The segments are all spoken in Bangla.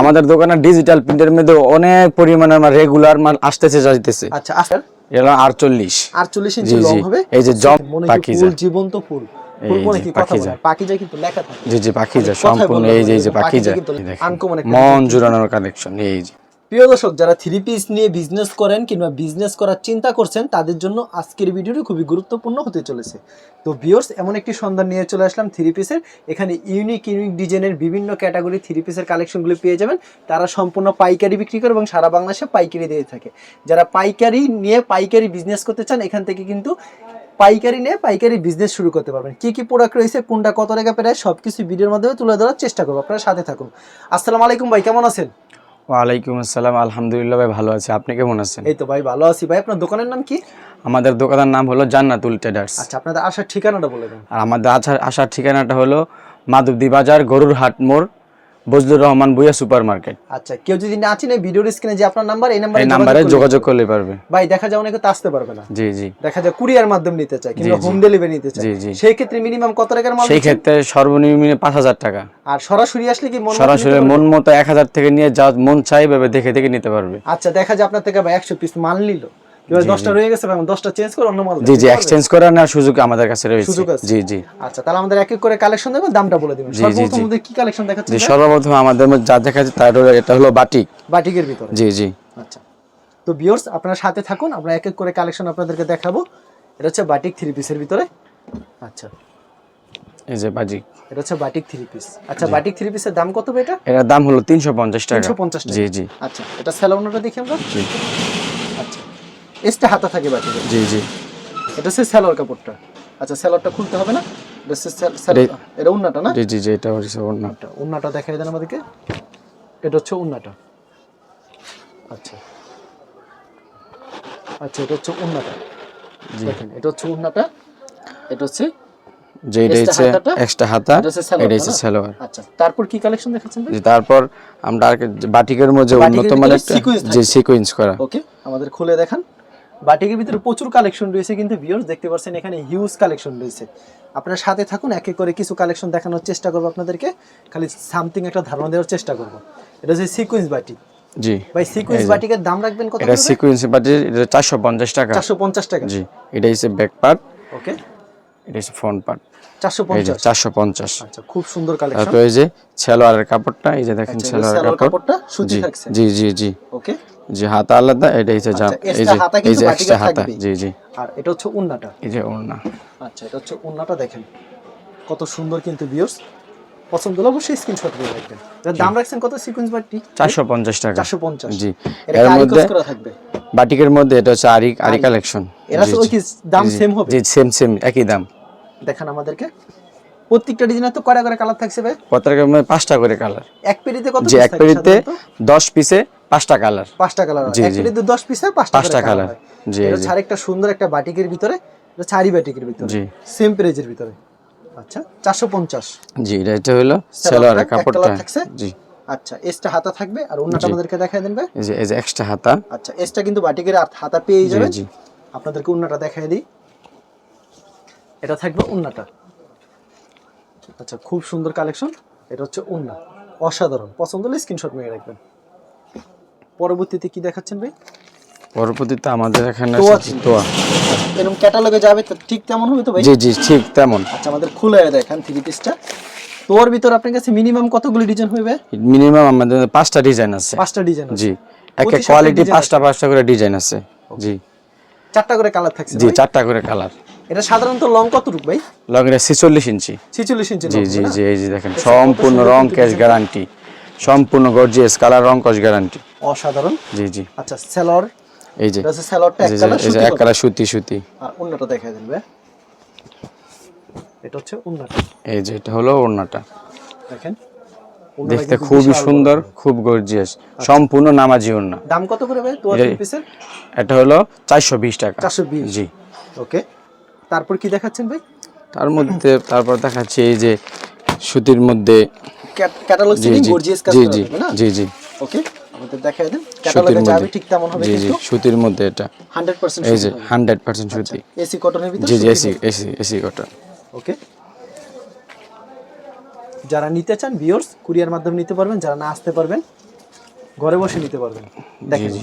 আমাদের দোকানে ডিজিটাল প্রিন্টের মধ্যে অনেক পরিমাণে আমার রেগুলার মাল আসতেছে যাইতেছে। আচ্ছা আসার এটা আটচল্লিশ। আটচল্লিশ জি, ইঞ্চি লং হবে। এই যে জব মনে হয় ফুল জীবন্ত ফুল। ফুল এই মনে যে কি কথা পাখিজা। বলে? পাখিজা কিন্তু লেখা থাকে। জি জি পাখি যায় সম্পূর্ণ। এই যে এই যে পাখি যায় মন জুড়ানোর কানেকশন এই যে। প্রিয় দর্শক, যারা থ্রি পিস নিয়ে বিজনেস করেন কিংবা বিজনেস করার চিন্তা করছেন, তাদের জন্য আজকের ভিডিওটি খুবই গুরুত্বপূর্ণ হতে চলেছে। তো ভিউয়ার্স এমন একটি সন্ধান নিয়ে চলে আসলাম থ্রি পিসের এখানে ইউনিক ইউনিক ডিজাইনের বিভিন্ন ক্যাটাগরি থ্রি পিসের কালেকশনগুলো পেয়ে যাবেন। তারা সম্পূর্ণ পাইকারি বিক্রি করে এবং সারা বাংলাদেশে পাইকারি দিয়ে থাকে। যারা পাইকারি নিয়ে পাইকারি বিজনেস করতে চান, এখান থেকে কিন্তু পাইকারি নিয়ে পাইকারি বিজনেস শুরু করতে পারবেন। কি কী প্রোডাক্ট রয়েছে, কোনটা কত টাকা প্রায় সব কিছু ভিডিওর মাধ্যমে তুলে ধরার চেষ্টা করব। আপনারা সাথে থাকুন। আসসালামু আলাইকুম ভাই, কেমন আছেন? ওয়ালাইকুম আসসালাম আলহামদুলিল্লাহ ভাই ভালো আছি। আপনি কেমন আছেন? এই তো ভাই ভালো আছি ভাই। আপনার দোকানের নাম কি? আমাদের দোকানের নাম হলো জান্নাতুল ট্রেডার্স। আচ্ছা আপনাদের আসার ঠিকানাটা বলে দেন। আর আমাদের আসার আসার ঠিকানাটা হলো মাধবদী বাজার গরুর হাট মোড় বজলুর রহমান বুয়া সুপার মার্কেট আচ্ছা কেউ যদি না চিনে ভিডিওর স্ক্রিনে যে আপনার নাম্বার এই নাম্বারে নাম্বারে যোগাযোগ করলে পারবে। ভাই দেখা যায় অনেকে তো আসতে পারবে না। জি জি। দেখা যায় কুরিয়ার মাধ্যমে নিতে চায় কিংবা হোম ডেলিভারি নিতে চায়। জি, জি। সেই ক্ষেত্রে মিনিমাম কত টাকার মাল সেই ক্ষেত্রে সর্বনিম্ন পাঁচ হাজার টাকা। আর সরাসরি আসলে কি মন সরাসরি মন মতো এক হাজার থেকে নিয়ে যা মন চাই ভাবে দেখে দেখে নিতে পারবে। আচ্ছা দেখা যায় আপনার থেকে ভাই একশো পিস মাল নিল। দশটা রয়ে গেছে ভাই দশটা চেঞ্জ করে অন্য মাল জি জি এক্সচেঞ্জ করার নেওয়ার সুযোগ আমাদের কাছে রয়েছে। সুযোগ আছে? জি জি। আচ্ছা তাহলে আমাদের এক এক করে কালেকশন দেবেন দামটা বলে দিবেন। জি, জি, সর্বপ্রথম জি। আমাদের কি কালেকশন দেখাচ্ছেন ভাই? সর্বপ্রথম আমাদের মধ্যে যা দেখা যাচ্ছে তার হলো এটা হলো বাটিক। বাটিকের ভিতরে। জি জি। আচ্ছা। তো ভিউয়ার্স আপনারা সাথে থাকুন আমরা এক এক করে কালেকশন আপনাদেরকে দেখাবো। এটা হচ্ছে বাটিক থ্রি পিসের ভিতরে। আচ্ছা। এই যে বাজিক এটা হচ্ছে বাটিক থ্রি পিস আচ্ছা বাটিক থ্রি পিসের দাম কত এটা? দাম হলো তিনশো পঞ্চাশ টাকা। তিনশো পঞ্চাশ টাকা। জি জি। আচ্ছা এটা স্যালোনাটা দেখি আমরা। জি। এসটা হাতা থাকে বাটিকের জি জি। এটা হচ্ছে স্যালোয়ার কাপড়টা। আচ্ছা স্যালোয়ারটা খুলতে হবে না? এটা হচ্ছে এটা উন্নাটা না? জি জি জি এটা হচ্ছে নাম এটা উন্নাটা দেখাই দেন আমাদেরকে। এটা হচ্ছে উন্নাটা। আচ্ছা। আচ্ছা এটা হচ্ছে উন্নাটা। দেখেন এটা হচ্ছে উন্নাটা এটা হচ্ছে যে এটা হচ্ছে এক্সট্রা হাতা এটা হচ্ছে সালোয়ার, আচ্ছা তারপর কি কালেকশন দেখাচ্ছেন ভাই? তারপর আমরা বাটিকের মধ্যে উন্নত মানের যে। সিকোয়েন্স করা। ওকে আমাদের খুলে দেখান। বাটিকের ভিতরে প্রচুর কালেকশন রয়েছে কিন্তু ভিউয়ার্স দেখতে পাচ্ছেন এখানে হিউজ কালেকশন রয়েছে। আপনারা সাথে থাকুন এক এক করে কিছু কালেকশন দেখানোর চেষ্টা করব আপনাদেরকে। খালি সামথিং একটা ধারণা দেওয়ার চেষ্টা করব। এটা হচ্ছে সিকোয়েন্স বাটি। জি। ভাই সিকোয়েন্স বাটিকের দাম রাখবেন কত এটা সিকোয়েন্স বাটি এটা চারশো পঞ্চাশ টাকা। চারশো পঞ্চাশ টাকা। জি এটা হচ্ছে ব্যাক পার্ট ওকে এটা হচ্ছে ফ্রন্ট পার্ট চারশো এই যে পঞ্চাশ চারশো পঞ্চাশ। আচ্ছা খুব সুন্দর কালেকশন তারপর এই যে সালোয়ারের কাপড়টা এই যে দেখেন সালোয়ারের সালোয়ার কাপড়টা সুতি থাকছে। জি জি জি। ওকে যে হাতা আলাদা এটা হচ্ছে জাম আচ্ছা, এই যে এই যে এক্সট্রা হাতা। জি জি। আর এটা হচ্ছে উন্নাটা। এই যে ওড়না আচ্ছা এটা হচ্ছে উন্নাটা দেখেন। কত সুন্দর কিন্তু ভিউয়ার্স পছন্দ হলে অবশ্যই স্ক্রিনশট দিয়ে রাখবেন। এটার দাম রাখছেন কত সিকোয়েন্স বাটি? চারশো পঞ্চাশ টাকা। চারশো পঞ্চাশ। জি। এর মধ্যে করা থাকবে? বাটিকের মধ্যে এটা হচ্ছে আরি আরি কালেকশন এরা তো কি দাম সেম হবে? জি সেম সেম একই দাম। দেখেন আমাদেরকে। প্রত্যেকটা ডিজাইনের তো কয়টা করে কালার থাকছে ভাই? মধ্যে পাঁচটা করে কালার এক পেরিতে কত যে এক সাধারণত? দশ পিসে পাঁচটা কালার পাঁচটা কালার এক। পেরিতে দশ পিসে পাঁচটা কালার। জি, এটা আরেকটা সুন্দর একটা বাটিকের ভিতরে এটা চারি বাটিকের ভিতরে। জি। সেম প্রাইজের ভিতরে। আচ্ছা চারশো পঞ্চাশ। জি এটা এটা হলো সালোয়ারটা কাপড়টা। জি। আচ্ছা এসটা হাতা থাকবে? আর অন্যটা জি। আমাদেরকে দেখাই দেন ভাই। এই যে এই যে এক্সট্রা হাতা। আচ্ছা এসটা কিন্তু বাটিকের হাতা পেয়ে জি আপনাদেরকে উন্নাটা দেখাই দিই। এটা থাকবে উন্নাটা আচ্ছা খুব সুন্দর কালেকশন। এটা হচ্ছে উন্না অসাধারণ। পছন্দ হলে স্ক্রিনশট মেরে রাখবেন। পরবর্তীতে কি দেখাচ্ছেন ভাই? পরবর্তীতে আমাদের এখানে তোয়া। এরকম ক্যাটালগে যাবে তো ঠিক তেমন হবে তো ভাই? জি জি ঠিক তেমন। আচ্ছা আমাদের খুলে দেখেন থ্রি পিসটা তোর ভিতর আপনার কাছে মিনিমাম কতগুলো ডিজাইন হবে মিনিমাম আমাদের পাঁচটা ডিজাইন আছে। পাঁচটা ডিজাইন জি এক এক কোয়ালিটি পাঁচটা পাঁচটা করে ডিজাইন আছে। জি। চারটা করে কালার থাকছে জি চারটা করে কালার এটা সাধারণত লং কত রূপ ভাই? লং এটা ছিচল্লিশ ইঞ্চি। ছিচল্লিশ ইঞ্চি জি জি জি এই যে দেখেন সম্পূর্ণ রং ক্যাশ গ্যারান্টি সম্পূর্ণ গর্জিয়াস কালার রং কস গ্যারান্টি অসাধারণ। জি জি। আচ্ছা সেলর এই যে এটা সেলরটা এক কালার যে এক কালার সুতি সুতি। আর অন্যটা দেন ভাই। এটা হচ্ছে এই যে এটা হলো দেখেন দেখতে খুবই সুন্দর খুব গর্জিয়াস সম্পূর্ণ নামাজি ওড়না দাম কত করে ভাই? পিসের এটা হলো চারশো বিশ টাকা। চারশো বিশ। জি। ওকে। তারপর কি দেখাচ্ছেন ভাই? তার মধ্যে তারপর দেখাচ্ছি এই যে সুতির মধ্যে ক্যাটালগ সিলিং গর্জিয়াস কাজ জি করা জি হবে না? জি জি। ওকে আমাদের দেখাই দেন। ক্যাটালগে যাবে ঠিক তেমন হবে জি জি সুতির মধ্যে এটা। 100% এই যে হান্ড্রেড পার্সেন্ট সুতি। এসি কটনের ভিতর জি জি AC AC AC cotton okay যারা নিতে চান ভিউয়ার্স কুরিয়ার মাধ্যমে নিতে পারবেন যারা না আসতে পারবেন ঘরে বসে নিতে পারবেন। দেখেন। জি।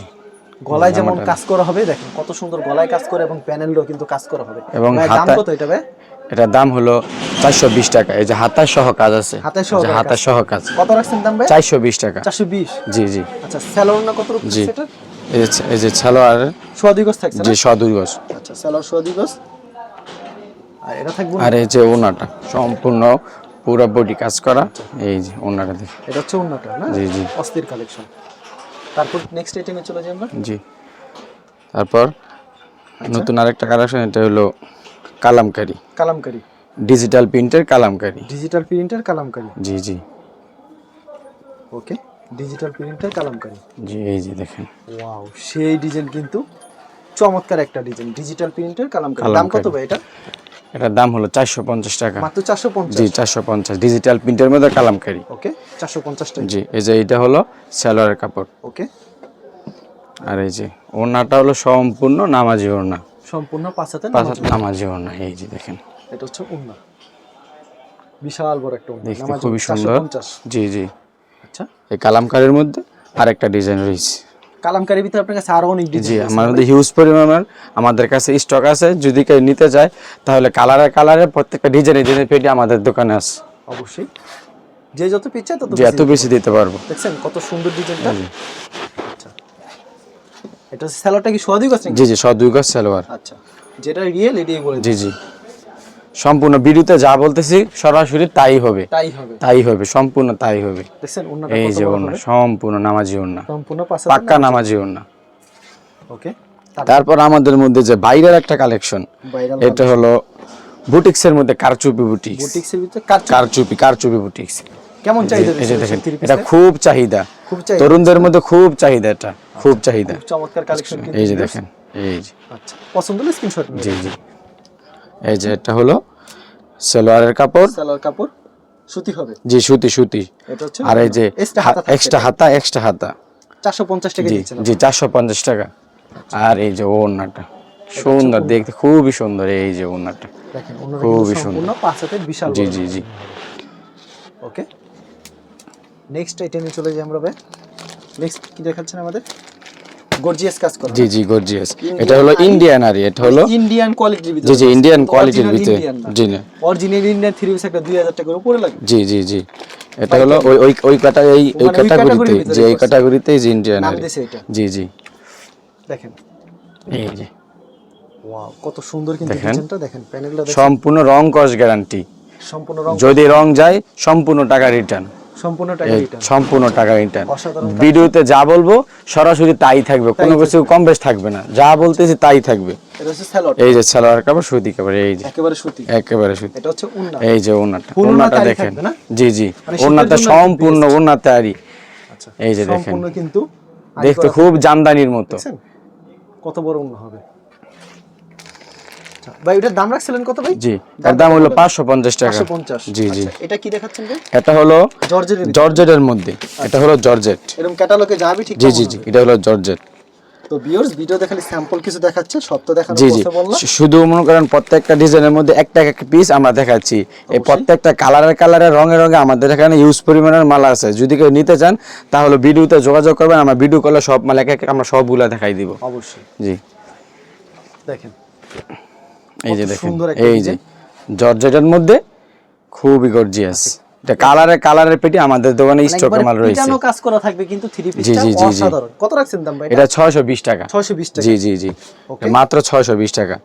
গলায় যেমন কাজ করা হবে দেখেন কত সুন্দর গলায় কাজ করে এবং প্যানেলও কিন্তু কাজ করা হবে। এবং দাম কত এটা ভাই? এটার দাম হলো চারশো বিশ টাকা। এই যে হাতার সহ কাজ আছে। হাতায় সহ যে কাজ। হাতার সহ কাজ। কত রাখছেন দাম ভাই? চারশো বিশ টাকা। চারশো বিশ? জি জি। আচ্ছা স্যালোর না কত রুপি জি। সেটা? এই যে সালোয়ার সোয়া গজ থাকছে না? যে গজ আচ্ছা স্যালোর সোয়া গজ আর এটা থাকবে আর এই যে ওনাটা সম্পূর্ণ পুরো বডি কাজ করা। এই যে ওনাটা দেখে। এটা হচ্ছে অন্যটা না? জি, জি। অস্থির কালেকশন তারপর নেক্সট আইটেমে চলে যাই আমরা। জি। তারপর নতুন আরেকটা কালেকশন এটা হলো কালামকারি। কালামকারি। ডিজিটাল প্রিন্টের কালামকারি। Digital printer Kalamkari. জি জি। Okay digital printer Kalamkari. জি এই যে দেখেন। ওয়াও সেই ডিজাইন কিন্তু চমৎকার একটা ডিজাইন ডিজিটাল প্রিন্টার কালামকারি। দাম কত ভাই এটা? এটার দাম হলো চারশো পঞ্চাশ টাকা। মাত্র চারশো জি চারশো পঞ্চাশ। ডিজিটাল প্রিন্টের মধ্যে কালামকারি। ওকে চারশো পঞ্চাশ টাকা। জি এই যে এটা হলো সালোয়ারের কাপড়। ওকে। আর এই যে ওড়নাটা হলো সম্পূর্ণ নামাজি ওড়না। সম্পূর্ণ পাঁচ হাতে পাঁচ হাত নামাজি ওড়না এই যে দেখেন। এটা হচ্ছে উন্না বিশাল বড় একটা নামাজ খুবই সুন্দর। জি জি। আচ্ছা। এই কালামকারির মধ্যে আরেকটা ডিজাইন রয়েছে। কালামকারির ভিতরে আপনার কাছে আরও অনেক জি আমাদের হিউজ পরিমাণের আমাদের কাছে স্টক আছে। যদি কেউ নিতে চায় তাহলে কালারে কালারে প্রত্যেকটা ডিজাইনে ডিজাইন পেটি আমাদের দোকানে আছে। অবশ্যই। যে যত পিচ্ছে তত যে বেশি এত বেশি দিতে পারব। দেখছেন কত সুন্দর ডিজাইনটা আচ্ছা। এটা স্যালোটা কি সোয়াদি গাছ জি জি সব দুই গজ সালোয়ার আচ্ছা। যেটা রিয়েল এটাই বলে জি জি। সম্পূর্ণ ভিডিওতে যা বলতেছি সরাসরি তাই হবে। তাই হবে। তাই হবে সম্পূর্ণ তাই হবে। এই যে সম্পূর্ণ নামাজি সম্পূর্ণ পাক্কা নামাজি। ওড়না ওকে তারপর? আমাদের মধ্যে যে বাইরের একটা কালেকশন এটা হলো বুটিক্সের মধ্যে কারচুপি বুটিক্স। বুটিক্সের ভিতরে কারচুপি। কারচুপি বুটিক্স। কেমন চাহিদা এই যে দেখেন এটা খুব চাহিদা। খুব চাহিদা তরুণদের মধ্যে খুব চাহিদা এটা খুব চাহিদা। চমৎকার কালেকশন এই যে দেখেন এই যে। আচ্ছা পছন্দ হলে স্ক্রিনশট জি জি। এই যে এটা হলো সালোয়ারের কাপড়। সালোয়ার কাপড় সুতি হবে। জি সুতি সুতি। এটা হচ্ছে আর এই যে এক্সট্রা হাতা এক্সট্রা হাতা এক্সট্রা হাতা। চারশো পঞ্চাশ টাকা জি দিচ্ছেন জি চারশো পঞ্চাশ টাকা। আর এই যে ওড়নাটা সুন্দর দেখতে খুবই সুন্দর এই যে ওড়নাটা। দেখেন খুবই কিন্তু সম্পূর্ণ পাঁচ হাতের বিশাল জি জি জি। ওকে নেক্সট আইটেমে চলে যাই আমরা ভাই। নেক্সট কি দেখাচ্ছেন আমাদের? গর্জিয়াস কাজ করা জি জি গর্জিয়াস এটা হলো ইন্ডিয়ান আর এটা হলো ইন্ডিয়ান কোয়ালিটির ভিতরে জি জি ইন্ডিয়ান কোয়ালিটির ভিতরে। জি না অরিজিনাল ইন্ডিয়ান থ্রি পিস একটা দুই হাজার টাকার উপরে লাগবে জি জি জি। এটা হলো ওই ওই ওই কাটা এই ওই ক্যাটাগরিতে যে এই ভিতরে ক্যাটাগরিতেই যে ইন্ডিয়ান আর। জি জি। দেখেন। এই যে। ওয়াও কত সুন্দর কিন্তু ডিজাইনটা দেখেন প্যানেলটা সম্পূর্ণ রং কস গ্যারান্টি সম্পূর্ণ রং যদি রং যায় সম্পূর্ণ টাকা রিটার্ন সম্পূর্ণ টাকা রিটার্ন সম্পূর্ণ টাকা রিটার্ন ভিডিওতে যা বলব সরাসরি তাই থাকবে। কোনো কিছু কম বেশ থাকবে না। যা বলতেছি তাই থাকবে। এই যে সালোয়ার কাপড় সুতি কাপড় এই যে। একেবারে সুতি। একেবারে সুতি। এটা হচ্ছে উন্না। এই যে ওনাটা ফুল ওনাটা দেখেন? জি জি। মানে শীতের ওনাটা সম্পূর্ণ ওনাতে আরি আচ্ছা এই যে দেখেন। সম্পূর্ণ কিন্তু দেখতে খুব জামদানির মতো? কত বড় উন্না হবে। আচ্ছা, ভাই এটার দাম রাখছিলেন কত ভাই? জি এর দাম হলো পাঁচশো পঞ্চাশ টাকা। পাঁচশো পঞ্চাশ। জি জি। আচ্ছা, এটা কি দেখাচ্ছেন ভাই? এটা হলো জর্জের জর্জেটের মধ্যে। এটা হলো জর্জেট। এরকম ক্যাটালগে যাবি ঠিক জি জি জি এটা হলো জর্জেট। তো ভিউয়ার্স ভিডিও দেখালি স্যাম্পল কিছু দেখাচ্ছে সব তো দেখানো জি বললাম শুধু মনে করেন প্রত্যেকটা ডিজাইনের মধ্যে একটা একটা পিস আমরা দেখাচ্ছি। এই প্রত্যেকটা কালারের কালারে রঙে রঙে আমাদের এখানে ইউজ পরিমাণের মাল আছে। যদি কেউ নিতে চান তাহলে ভিডিওতে যোগাযোগ করবেন। আমরা ভিডিও করলে সব মাল এক এক আমরা সবগুলা দেখাই দিব। অবশ্যই। জি। দেখেন। এই যে দেখেন এই যে জর্জেটের মধ্যে খুবই গর্জিয়াস এটা কালারে কালারের পেটি আমাদের দোকানে স্টক মাল রয়েছে। পিটানো কাজ করা থাকবে কিন্তু থ্রি পিসটা। অসাধারণ। কত রাখছেন দাম ভাই এটা? ছয়শো বিশ টাকা। 620 টাকা। জি জি জি। মাত্র ছয়শো বিশ টাকা।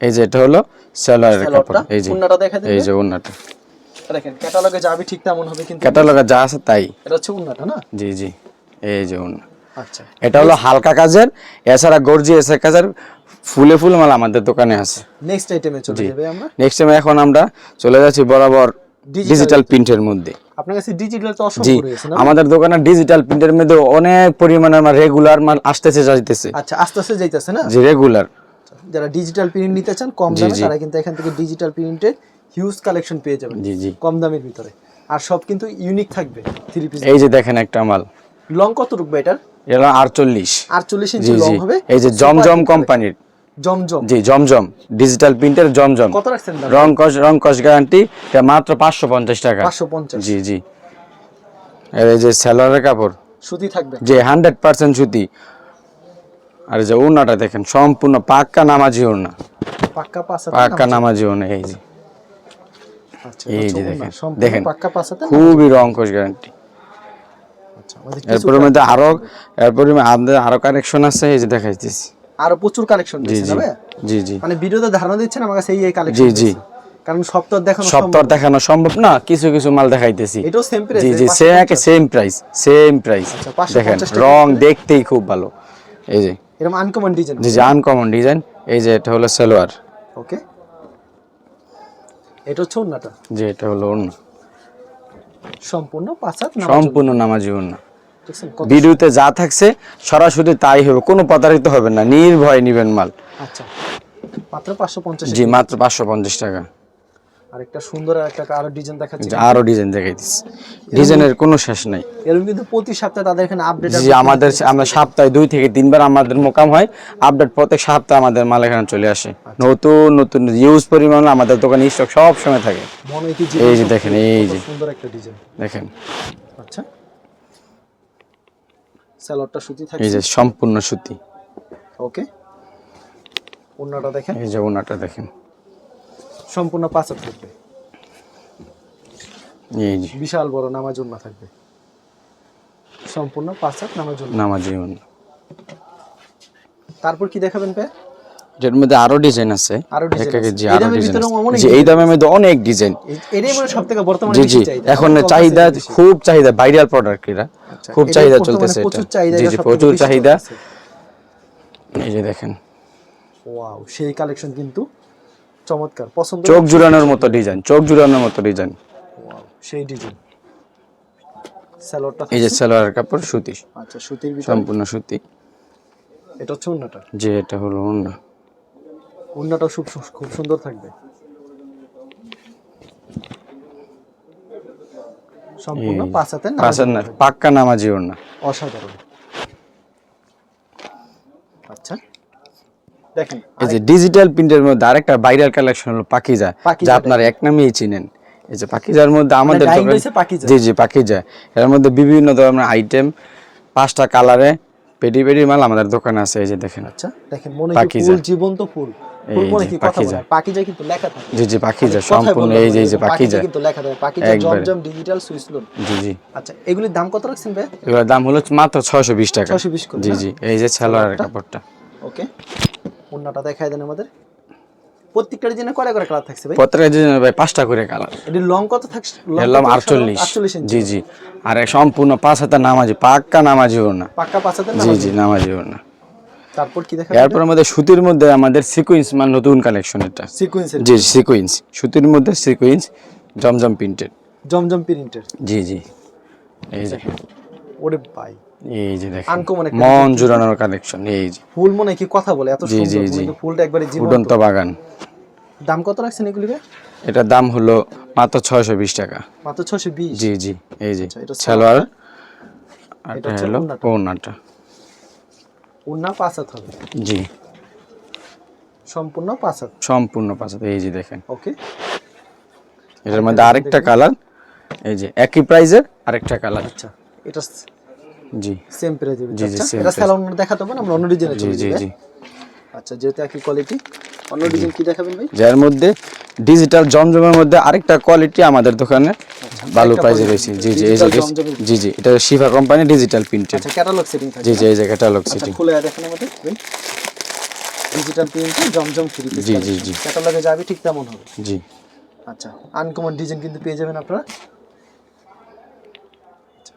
এই যে এটা হলো সালোয়ারের কাপড়। এই যে দেখা এই যে ওন্নাটা দেখেন ক্যাটালগে যাবি ঠিক তেমন হবে কিন্তু। ক্যাটালগে যা আছে তাই। এটা হচ্ছে না? জি জি। এই যে ওন্না আচ্ছা। এটা হলো হালকা কাজের এছাড়া গর্জি এসে কাজের ফুলে ফুল মাল আমাদের দোকানে আছে। নেক্সট আইটেমে চলে যাবে আমরা। নেক্সট টাইম এখন আমরা চলে যাচ্ছি বরাবর ডিজিটাল প্রিন্টের মধ্যে। আপনার কাছে ডিজিটাল তো জি। অসম্ভব রয়েছে না? আমাদের দোকানে ডিজিটাল প্রিন্টের মধ্যে অনেক পরিমাণে আমার রেগুলার মাল আসতেছে যাইতেছে। আচ্ছা আস্তে আস্তে যাইতেছে না? যে রেগুলার যারা ডিজিটাল প্রিন্ট নিতে চান কম দামে তারা কিন্তু এখান থেকে ডিজিটাল প্রিন্টের হিউজ কালেকশন পেয়ে যাবেন। জি জি। কম দামের ভিতরে। আর সব কিন্তু ইউনিক থাকবে থ্রি পিস এই যে দেখেন একটা মাল। লং কত রুকবে এটার? এটা আটচল্লিশ। আটচল্লিশ জি ইঞ্চি লং জি। হবে। এই যে জমজম কোম্পানির জমজম। জি জমজম। ডিজিটাল প্রিন্টের জমজম। কত রাখছেন রং কস রং কস গ্যারান্টি এটা মাত্র পাঁচশো পঞ্চাশ টাকা। পাঁচশো পঞ্চাশ। জি জি। আর এই যে কাপড়? সুতি থাকবে। হান্ড্রেড পার্সেন্ট সুতি। আর যে ওড়নাটা দেখেন সম্পূর্ণ পাক্কা নামাজি ওড়না পাক্কা পাক্কা নামাজি। ওড়না এই যে। আচ্ছা এই যে দেখেন, দেখেন। পাক্কা পাঁচ হাতে খুবই রং কোষ গ্যারান্টি আচ্ছা এরপরে মধ্যে আরও এরপরে আরও কানেকশন আছে এই যে দেখাইতেছি। আরও প্রচুর কালেকশন জি জি। জি জি। মানে ভিডিওতে ধারণা দিচ্ছেন আমার কাছে এই এই কালেকশন জি, জি। কারণ দেখানো দেখানো সম্ভব না কিছু কিছু মাল দেখাইতেছি। এটাও সেম প্রাইস জি জি সে একে সেম প্রাইস সেম প্রাইস 550 দেখেন রং দেখতেই খুব ভালো। এই যে। এরকম আনকমন ডিজাইন জি জি আনকমন ডিজাইন এই যে এটা হলো সালোয়ার। ওকে। এটা হচ্ছে ওন্নাটা যে এটা হলো ওড়না। সম্পূর্ণ পাঁচ হাত নামাজ সম্পূর্ণ নামাজি ওড়না। ভিডিওতে যা থাকছে সরাসরি তাই হবে। কোনো প্রতারিত হবে না নির্ভয় নিবেন মাল। আচ্ছা মাত্র জি মাত্র পাঁচশো পঞ্চাশ টাকা। আর সুন্দর একটা আরও ডিজাইন দেখাচ্ছে। আরও ডিজাইন দেখাইতেছি। ডিজাইনের কোনো শেষ নাই। এরকম কিন্তু প্রতি সপ্তাহে তাদের এখানে আপডেট জি আমাদের আমরা সপ্তাহে দুই থেকে তিনবার আমাদের মোকাম হয়। আপডেট প্রত্যেক সপ্তাহে আমাদের মাল এখানে চলে আসে। নতুন নতুন ইউজ পরিমাণ আমাদের দোকানে স্টক সব সময় থাকে কি এই যে দেখেন এই যে সুন্দর একটা ডিজাইন দেখেন। আচ্ছা। স্যালোডটা সুতি থাকে এই যে সম্পূর্ণ সুতি। ওকে। ওন্নাটা দেখেন। এই যে ওন্নাটা দেখেন। সম্পূর্ণ পাঁচাত থাকবে। এই যে। বিশাল বড় নামাজ ওন্না থাকবে। সম্পূর্ণ পাঁচ হাত নামাজ ওন্না নামাজ ওন্না তারপর কি দেখাবেন পে এর মধ্যে আরও ডিজাইন আছে আরও ডিজাইন। জি এই আরও দামের ডিজাইন জি এই দামের মধ্যে অনেক ডিজাইন এটাই মানে সব বর্তমানে জি জি। এখন চাহিদা খুব চাহিদা ভাইরাল প্রোডাক্ট এটা আচ্ছা, খুব চাহিদা চলতেছে এটা। জি জি প্রচুর চাহিদা। এই যে দেখেন। ওয়াও সেই কালেকশন কিন্তু চমৎকার পছন্দ চোখ জুড়ানোর মতো ডিজাইন চোখ জুড়ানোর মতো ডিজাইন ওয়াও সেই ডিজাইন স্যালোডটা এই যে সালোয়ার কাপড় সুতি। আচ্ছা সুতির সম্পূর্ণ সুতি। এটা হচ্ছে উন্নাটা যে এটা হলো ওড়না উন্নাটাও খুব খুব সুন্দর থাকবে। সম্পূর্ণ না পাক্কা নামাজি অসাধারণ। আচ্ছা। দেখেন এই যে ডিজিটাল প্রিন্টের মধ্যে আরেকটা ভাইরাল কালেকশন হলো পাকিজা যা আপনার এক নামেই চিনেন। এই যে পাকিজার মধ্যে আমাদের রয়েছে পাকিজা। জি জি পাকিজা। এর মধ্যে বিভিন্ন ধরনের আইটেম পাঁচটা কালারে পেডি মাল আমাদের দোকানে আছে এই যে দেখেন। আচ্ছা দেখেন মনে কি ফুল জীবন্ত ফুল। ফুল মনে কি কথা বলে? পাকিজা কিন্তু লেখা থাকে। জি জি পাকিজা সম্পূর্ণ এই যে এই যে বলবে, কিন্তু লেখা থাকে। Pakeezah Zamzam digital Swiss lawn জি জি। আচ্ছা এগুলির দাম কত রাখছেন ভাই? এগুলোর দাম হলো মাত্র ছয়শো বিশ টাকা। 620 জি জি এই যে সালোয়ারের কাপড়টা। ওকে ওন্নাটা দেখায় দেন আমাদের। প্রত্যেকটা ডিজাইনে কয়টা করে কালার থাকছে ভাই? প্রত্যেকটা ডিজাইনের ভাই পাঁচটা করে কালার এটি লং কত থাকছে? আটচল্লিশ। আটচল্লিশ ইঞ্চি জি জি। আর সম্পূর্ণ পাঁচ হাতে নামাজি পাক্কা নামাজি ওড়না। পাক্কা পাঁচ হাতের জি জি নামাজি ওড়না। তারপর কি দেখা এরপর মধ্যে সুতির মধ্যে আমাদের সিকুয়েন্স মানে নতুন কালেকশন এটা। সিকোয়েন্সের জি সিকুয়েন্স সুতির মধ্যে সিকুয়েন্স জমজম প্রিন্টেড জমজম প্রিন্টের জি জি। এই যে। ওরে ভাই। এই যে দেখেন একটা মন জুড়ানোর কালেকশন এই যে। ফুল মনে কি কথা বলে এত সুন্দর জি। ফুলটা একবারে জীবন্ত। বাগান। দাম কত রাখছেন এগুলি ভাই এটার দাম হলো মাত্র ছয়শো বিশ টাকা। মাত্র ছশো বিশ? জি জি এই যে আচ্ছা, এটা সালোয়ার আর এটা এটা হলো ওড়নাটা। ওড়নাটা। উন্না পাঁচ হবে। জি। সম্পূর্ণ পাঁচাত সম্পূর্ণ পাঁচাতে এই যে দেখেন। ওকে। এটার মধ্যে আরেকটা কালার এই যে একই প্রাইজের আরেকটা কালার। আচ্ছা এটা জি। সেম প্রাইজে জি, জি, আচ্ছা এটা। স্যালাউন দেখাতে হবে আমরা অন্য ডিজাইনে চলে জি জি আচ্ছা যেহেতু একই কোয়ালিটি অন্য ডিজাইন কি দেখাবেন ভাই? যার মধ্যে ডিজিটাল জমজমের মধ্যে আরেকটা কোয়ালিটি আমাদের দোকানে ভালো প্রাইজে quality। রয়েছে। জি জি এই যে জি জি এটা শিফা কোম্পানি ডিজিটাল প্রিন্টেড আচ্ছা ক্যাটালগ সেটিং থাকে। জি জি এই যে ক্যাটালগ আচ্ছা সিটিং খুলে দেখেন আমাদের ডিজিটাল প্রিন্টে জমজম পিস জি, জি, জি। ক্যাটালগে যাবে ঠিক তেমন হবে। জি। আচ্ছা আনকমন ডিজাইন কিন্তু পেয়ে যাবেন আপনারা আচ্ছা।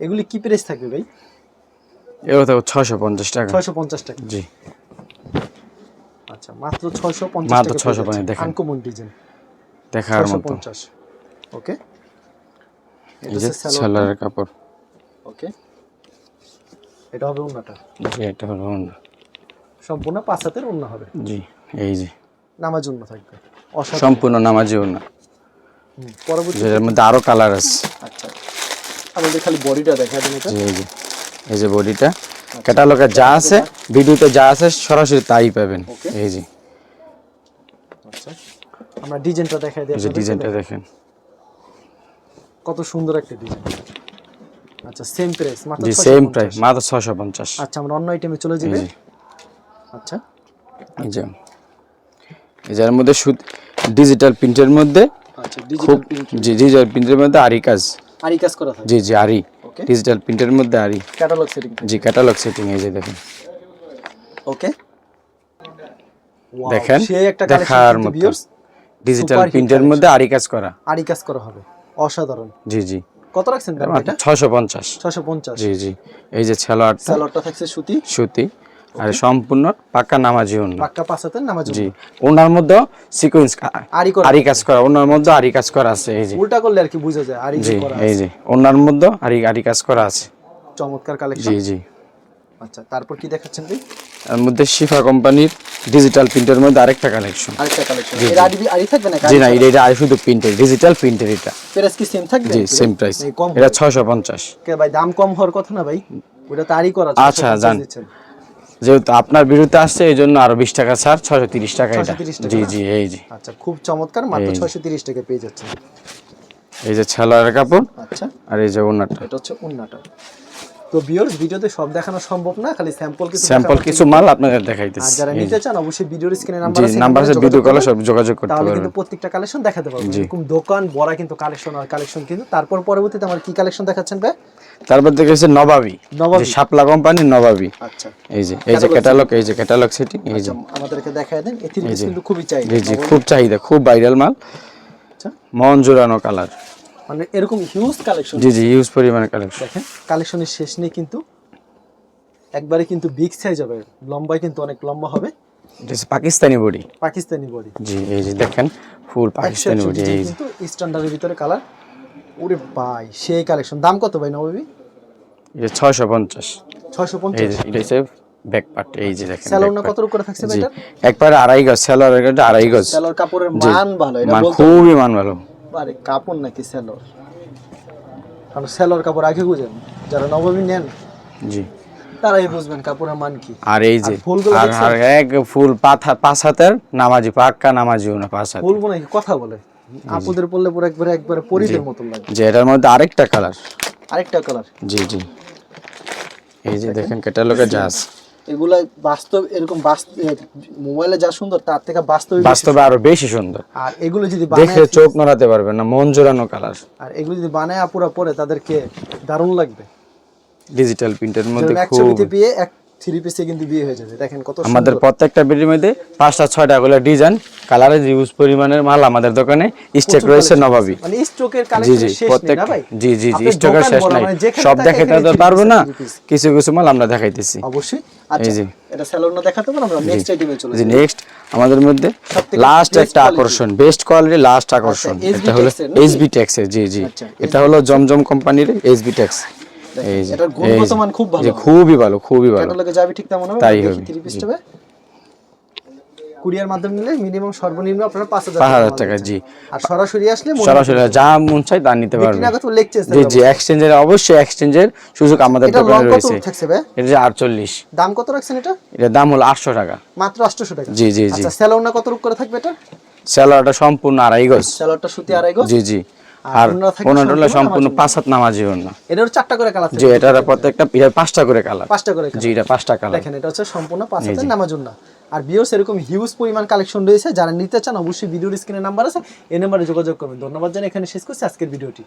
এগুলি কি প্রাইস থাকবে ভাই? এগুলো তো ছয়শো পঞ্চাশ টাকা। ছয়শো পঞ্চাশ টাকা। জি। আচ্ছা মাত্র ছয়শো পঞ্চাশ মাত্র টাকা 650 দেখেন। আনকমন ডিজাইন দেখার মতো। পঞ্চাশ। ওকে সালোয়ারের কাপড়। ওকে এটা হবে উন্নাটা জি এটা হবে ওড়না। সম্পূর্ণ পাঁচ হাতের উন্না হবে। জি এই যে। নামাজ উন্না থাকবে। সম্পূর্ণ নামাজি হুম, পরবর্তী যেটার মধ্যে আরও কালার আছে। আচ্ছা। আমাদের খালি বডিটা দেখা দেন এটা। জি এই যে এই যে বডিটা। ক্যাটালগে যা আছে ভিডিওতে যা আছে সরাসরি তাই পাবেন. এই যে। আচ্ছা আমরা ডিজাইনটা দেখাই দিই এই যে ডিজাইনটা দেখেন। কত সুন্দর একটা ডিজাইন। আচ্ছা সেম প্রাইস মাত্র জি সেম প্রাইস মাত্র ছশো পঞ্চাশ। আচ্ছা আমরা অন্য আইটেমে চলে যাবে আচ্ছা। এই যে। এই যে মধ্যে ডিজিটাল প্রিন্টের মধ্যে আচ্ছা খুব ডিজিটাল প্রিন্ট জি ডিজিটাল প্রিন্টের মধ্যে আরি কাজ। আরি কাজ করা থাকে? জি জি আরি ডিজিটাল প্রিন্টের মধ্যে আরি ক্যাটালগ সেটিং জি ক্যাটালগ সেটিং এই যে দেখেন। ওকে দেখেন, দেখার মতো। ডিজিটাল প্রিন্টের মধ্যে আরি কাজ করা। আরি কাজ করা হবে। অসাধারণ। জি জি। কত রাখছেন দাম এটা ছশো পঞ্চাশ। 650 জি জি। এই যে ছেলোয়ারটা। স্যালোডটা থাকছে সুতি। সুতি। আর সম্পূর্ণ পাক্কা নামাজি পাক্কা নামাজ জি। ওনার মধ্যে সিকোয়েন্স আরি করা। আরি কাজ করা। ওনার মধ্যে আরি কাজ করা আছে এই যে। উল্টা করলে আর কি বোঝা যায় আরি করা এই যে। ওনার মধ্যে আরি আরি কাজ করা আছে। চমৎকার কালেকশন জি জি। আচ্ছা তারপর কি দেখাচ্ছেন ভাই? এর মধ্যে শিফা কোম্পানির ডিজিটাল প্রিন্টের মধ্যে আরেকটা কালেকশন আরেকটা কালেকশন এর আরি আরি থাকবে না জি না এটা আর শুধু প্রিন্টের ডিজিটাল প্রিন্টের এটা। প্রাইস কি সেম থাকবে? জি সেম প্রাইস এটা ছশো পঞ্চাশ। কে ভাই দাম কম হওয়ার কথা না ভাই। ওটা তো আরি করা আচ্ছা, 650 জান। যেহেতু আপনার বিরুদ্ধে আসছে এই জন্য আরও বিশ টাকা ছাড় ছশো তিরিশ টাকা এটা। জি জি এই যে। আচ্ছা খুব চমৎকার মাত্র এই। 630 টাকা পেয়ে যাচ্ছেন। এই যে ছেলোয়ারের কাপড় আচ্ছা। আর এই যে ওনারটা এটা হচ্ছে উন্নাটা তো ভিউয়ার্স ভিডিওতে সব দেখানো সম্ভব না খালি স্যাম্পল কিছু স্যাম্পল কিছু মাল আপনাদের দেখাইতেছি। আর যারা নিতে চান অবশ্যই ভিডিওর স্ক্রিনে নাম্বার আছে নাম্বার আছে ভিডিও কলে সব যোগাযোগ করতে তাহলে পারবেন। কিন্তু প্রত্যেকটা কালেকশন দেখাতে পারবেন। এরকম দোকান বড় কিন্তু কালেকশন আর কালেকশন কিন্তু। তারপর পরবর্তীতে আমার কি কালেকশন দেখাচ্ছেন ভাই? তারপর দেখে হচ্ছে নবাবি। নবাবী। যে শাপলা কোম্পানির নবাবি। আচ্ছা। এই যে এই যে ক্যাটালগ এই যে ক্যাটালগ সেটিং এই যে। আচ্ছা, আমাদেরকে দেখায় দেন কিন্তু খুবই চাই জি জি খুব চাহিদা খুব ভাইরাল মাল। আচ্ছা। মন জোড়ানো কালার। মানে এরকম হিউজ কালেকশন জি জি হিউজ পরিমাণে কালেকশন দেখেন কালেকশনের শেষ নেই কিন্তু একবারে কিন্তু বিগ সাইজ হবে। লম্বায় কিন্তু অনেক লম্বা হবে। এটা পাকিস্তানি বডি। পাকিস্তানি বডি। জি এই যে দেখেন ফুল পাকিস্তানি বডি এই যে। স্ট্যান্ডার্ডের ভিতরে কালার ওরে ভাই সেই কালেকশন দাম কত ভাই নবী এটা ছয়শো পঞ্চাশ। ছয়শো এই পঞ্চাশ যে এটা হচ্ছে ব্যাক পার্ট এই যে দেখেন। কত করে থাকছে এটা একবারে আড়াই গজ কাছে আড়াই গজ। স্যালোর কাপড়ের মান ভালো এটা বলতে খুবই মান ভালো। আরে কাপড় নাকি স্যালোর কারণ স্যালোর কাপড় আগে বুঝেন যারা নবমী নেন জি। তারাই বুঝবেন কাপড়ের মান কি। আর এই যে আর আর এক ফুল হাত- পাঁচ হাতের নামাজি পাক্কা নামাজিও না পাঁচ হাত নাকি কথা বলে। আপুদের পড়লে পরে একবারে একবারে পরিদের মতো লাগে। যে এটার মধ্যে আরেকটা কালার আরেকটা কালার জি জি। এই যে দেখেন। ক্যাটালগে জাস এগুলা বাস্তব এরকম মোবাইলে যা সুন্দর তার থেকে বাস্তবে বাস্তবে আরও বেশি সুন্দর। আর এগুলো যদি দেখে চোখ নড়াতে পারবে না মন জোড়ানো কালার আর এগুলো যদি বানায় আপুরা পরে তাদেরকে দারুণ লাগবে। ডিজিটাল প্রিন্টের মধ্যে খুব ছবিতে এক থ্রি পিসে কিন্তু বিয়ে হয়ে যাবে। দেখেন কত আমাদের প্রত্যেকটা বেডির মধ্যে পাঁচটা ছয়টা করে ডিজাইন কালারের ইউজ পরিমাণের মাল আমাদের দোকানে স্টেক রয়েছে নবাবি। মানে স্টকের কালেকশন শেষ নেই ভাই? জি জি জি স্টকের শেষ নাই। মানে সব দেখাতে তো পারব না। কিছু কিছু মাল আমরা দেখাইতেছি। অবশ্যই। আচ্ছা। এটা না দেখাতে আমরা নেক্সট আইটেমে চলে জি নেক্সট আমাদের মধ্যে লাস্ট একটা আকর্ষণ বেস্ট কোয়ালিটি লাস্ট আকর্ষণ। এটা হলো এসবি ট্যাক্সের জি জি। আচ্ছা, এটা হলো জমজম কোম্পানির এসবি ট্যাক্স এই যে এটার গুণগত মান খুব ভালো। খুবই ভালো খুবই ভালো। ক্যাটালগে যাবে ঠিক তেমন হবে তাই হবে, থ্রি পিস হবে। কুরিয়ার মাধ্যমে নিলে মিনিমাম সর্বনিম্ন আপনারা পাঁচ হাজার পাঁচ হাজার মাল টাকা জি। আর সরাসরি আসলে সরাসরি যা মন চাই তা নিতে পারবেন। না করতে লেগ চেঞ্জ জি জি এক্সচেঞ্জের অবশ্যই এক্সচেঞ্জের সুযোগ আমাদের দোকানে রয়েছে। এটা যে আটচল্লিশ। দাম কত রাখছেন এটা? এটার দাম হলো আটশো টাকা। মাত্র 800 টাকা। জি জি জি। আচ্ছা না কত রূপ করে থাকবে এটা? সম্পূর্ণ আড়াই গজ। সুতি আড়াই গজ? জি জি। আর ওনারা হলো সম্পূর্ণ পাঁচ হাত নামাজি না এটার চারটা করে কালার জি এটার প্রত্যেকটা এটা পাঁচটা করে কালার পাঁচটা করে জি এটা পাঁচটা কালার দেখেন এটা হচ্ছে সম্পূর্ণ পাঁচ হাজার নামাজ জন্য আর বিওস এরকম হিউজ পরিমাণ কালেকশন রয়েছে। যারা নিতে চান অবশ্যই ভিডিওর স্ক্রিনে নাম্বার আছে। এই নাম্বারে যোগাযোগ করবেন। ধন্যবাদ জানিয়ে এখানে শেষ করছি আজকের ভিডিওটি।